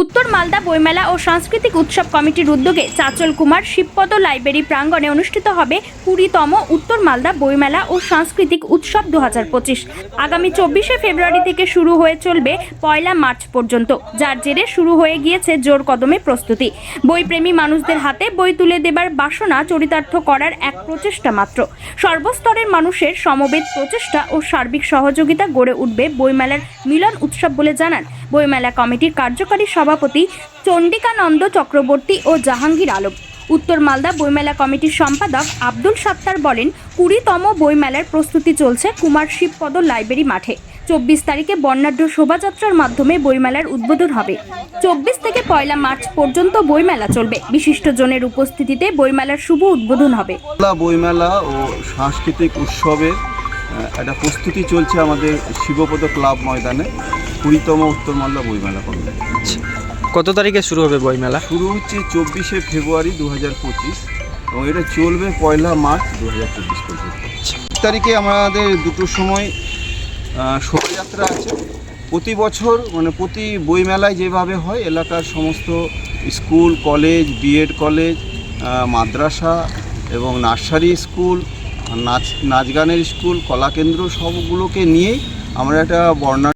উত্তর মালদা বইমেলা ও সাংস্কৃতিক উৎসব কমিটির উদ্যোগে চাচল কুমার শিবপদ লাইব্রেরি প্রাঙ্গণে অনুষ্ঠিত হবে কুড়িতম উত্তর মালদা বইমেলা ও সাংস্কৃতিক উৎসব দুহাজার পঁচিশ। আগামী চব্বিশে ফেব্রুয়ারি থেকে শুরু হয়ে চলবে পয়লা মার্চ পর্যন্ত, যার জেরে শুরু হয়ে গিয়েছে জোর কদমে প্রস্তুতি। বইপ্রেমী মানুষদের হাতে বই তুলে দেবার বাসনা চরিতার্থ করার এক প্রচেষ্টা মাত্র। সর্বস্তরের মানুষের সমবেত প্রচেষ্টা ও সার্বিক সহযোগিতা গড়ে উঠবে বইমেলার মিলন উৎসব বলে জানান বইমেলা কমিটির কার্যকারী সভাপতি চণ্ডিকানন্দ চক্রবর্তী ও জাহাঙ্গীর আলম। উত্তর মালদা বইমেলা কমিটির সম্পাদক আব্দুল সাত্তার বলেন, কুড়িতম বইমেলার প্রস্তুতি চলছে কুমার শিবপদ লাইব্রেরি মাঠে। চব্বিশ তারিখে বর্ণাঢ্য শোভাযাত্রার মাধ্যমে বইমেলার উদ্বোধন হবে। চব্বিশ থেকে পয়লা মার্চ পর্যন্ত বইমেলা চলবে। বিশিষ্ট জনের উপস্থিতিতে বইমেলার শুভ উদ্বোধন হবে। বইমেলা ও সাংস্কৃতিক উৎসবের একটা প্রস্তুতি চলছে আমাদের শিবপদ ক্লাব ময়দানে। কুড়িতম উত্তর মালদা বইমেলা কমিটি কত তারিখে শুরু হবে বইমেলা? শুরু হচ্ছে চব্বিশে ফেব্রুয়ারি দু হাজার পঁচিশ এবং এটা চলবে পয়লা মার্চ দু হাজার চব্বিশ পর্যন্ত। তারিখে আমাদের দুটোর সময় শোভাযাত্রা আছে। প্রতি বছর মানে প্রতি বইমেলায় যেভাবে হয় এলাকার সমস্ত স্কুল কলেজ বিএড কলেজ মাদ্রাসা এবং নার্সারি স্কুল নাচ নাচ গানের স্কুল কলাকেন্দ্র সবগুলোকে নিয়েই আমরা একটা বর্ণা